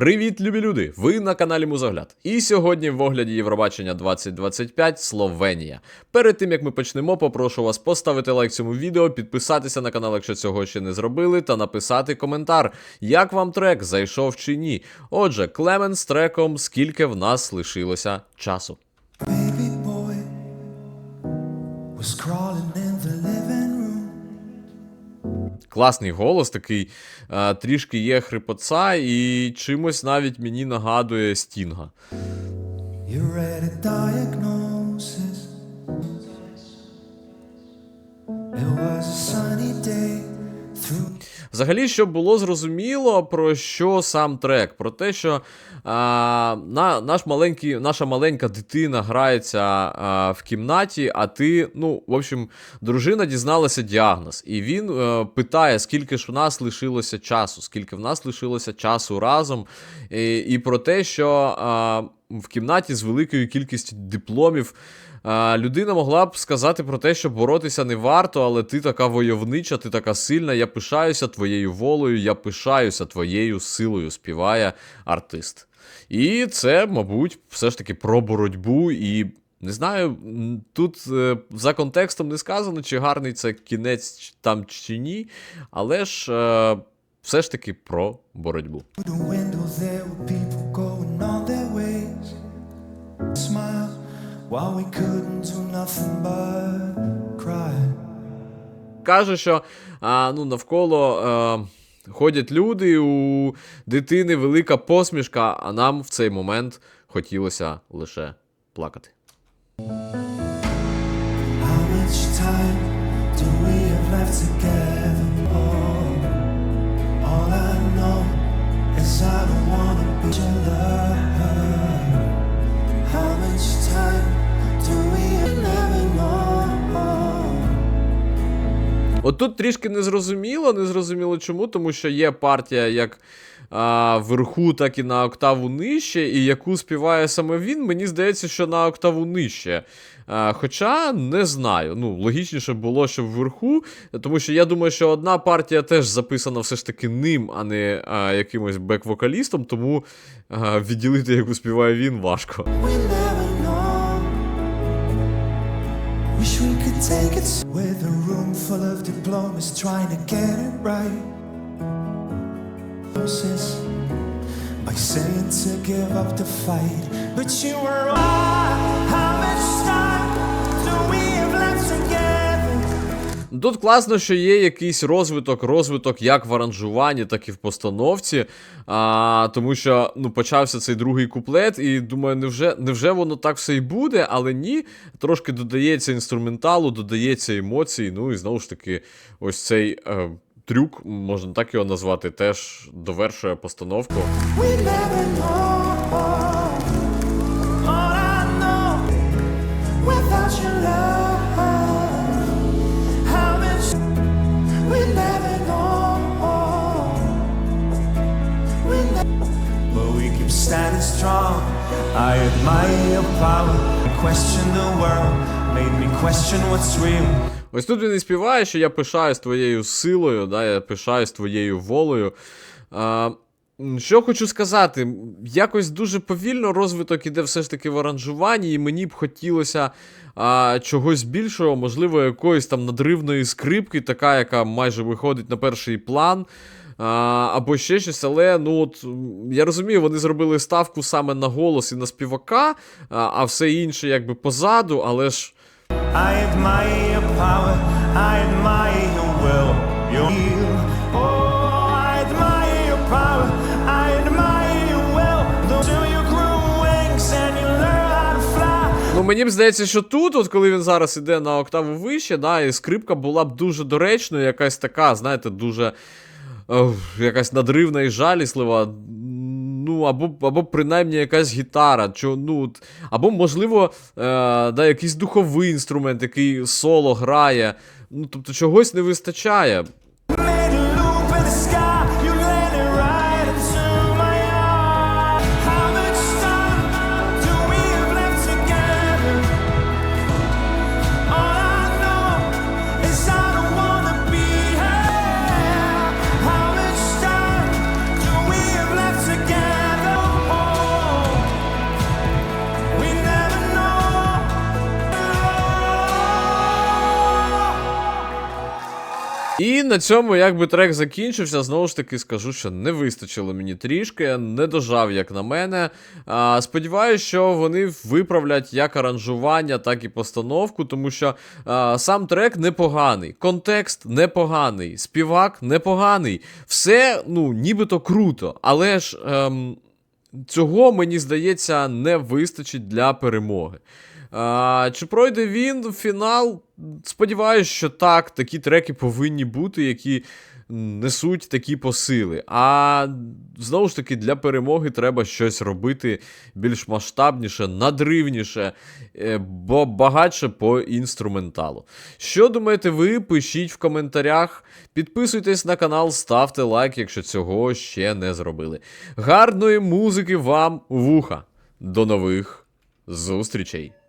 Привіт, любі люди! Ви на каналі Музогляд. І сьогодні в огляді Євробачення 2025 Словенія. Перед тим як ми почнемо, попрошу вас поставити лайк цьому відео, підписатися на канал, якщо цього ще не зробили, та написати коментар, як вам трек зайшов чи ні. Отже, Клемен з треком, скільки в нас лишилося часу. baby boy was crawling in the living room. Класний голос, такий е, трішки є хрипоца, і чимось навіть мені нагадує Стінга. You read Взагалі, щоб було зрозуміло, про що сам трек, про те, що а, на, наш маленький, наша маленька дитина грається а, в кімнаті, а ти, ну, в общем, дружина дізналася діагноз, і він е, питає, скільки ж в нас лишилося часу, скільки в нас лишилося часу разом, і, і про те, що а, в кімнаті з великою кількістю дипломів. А, людина могла б сказати про те, що боротися не варто, але ти така войовнича, ти така сильна. Я пишаюся твоєю волею, я пишаюся твоєю силою, співає артист. І це, мабуть, все ж таки про боротьбу і. Не знаю, тут е, за контекстом не сказано, чи гарний це кінець там чи ні, але ж е, все ж таки про боротьбу. While we couldn't do nothing but cry. каже, що а, ну, навколо е, ходять люди, у дитини велика посмішка, а нам в цей момент хотілося лише плакати. How much time do we have left together? От тут трішки незрозуміло, незрозуміло чому, тому що є партія як а, вверху, так і на октаву нижче, і яку співає саме він, мені здається, що на октаву нижче. А, хоча не знаю. Ну, логічніше було, що вверху, тому що я думаю, що одна партія теж записана все ж таки ним, а не а, якимось бек-вокалістом, тому а, відділити, яку співає він, важко. We never know. Wish we could take it full of diplomas trying to get it right. By saying to give up the fight, but you were right. Тут класно, що є якийсь розвиток, розвиток як в аранжуванні, так і в постановці. А, тому що ну, почався цей другий куплет, і думаю, невже, невже воно так все і буде, але ні. Трошки додається інструменталу, додається емоцій. Ну і знову ж таки, ось цей е, трюк, можна так його назвати, теж довершує постановку. All I know without your love. Strong. I admire your power. Question the world. Made me question what's real. Ось тут він і співає, що я пишаюсь твоєю силою, да, я пишаюсь твоєю волею. А, що хочу сказати, якось дуже повільно розвиток іде все ж таки в аранжуванні, і мені б хотілося а, чогось більшого, можливо, якоїсь там надривної скрипки, така, яка майже виходить на перший план. А, або ще щось, але ну от я розумію, вони зробили ставку саме на голос і на співака, а, а все інше якби позаду, але ж. I admire your power, I admire your will, your will. Oh, I admire your power, I admire your will. Till you grew wings and you learn how to fly. Ну, мені б здається, що тут, от коли він зараз іде на октаву вище, да, і скрипка була б дуже доречною, якась така, знаєте, дуже якась надривна і жаліслива. Ну, або, або принаймні якась гітара, чо, ну, або, можливо, е, да, якийсь духовий інструмент, який соло грає. Ну, тобто чогось не вистачає. І на цьому, якби трек закінчився, знову ж таки скажу, що не вистачило мені трішки, не дожав, як на мене. А, сподіваюсь, що вони виправлять як аранжування, так і постановку, тому що а, сам трек непоганий, контекст непоганий, співак непоганий. Все, ну, нібито круто, але ж. Ем, Цього, мені здається, не вистачить для перемоги. А, чи пройде він в фінал? Сподіваюсь, що так, такі треки повинні бути, які несуть такі посили. А знову ж таки, для перемоги треба щось робити більш масштабніше, надривніше, е, бо багатше по інструменталу. Що думаєте ви? Пишіть в коментарях. Підписуйтесь на канал, ставте лайк, якщо цього ще не зробили. Гарної музики вам вуха. До нових зустрічей!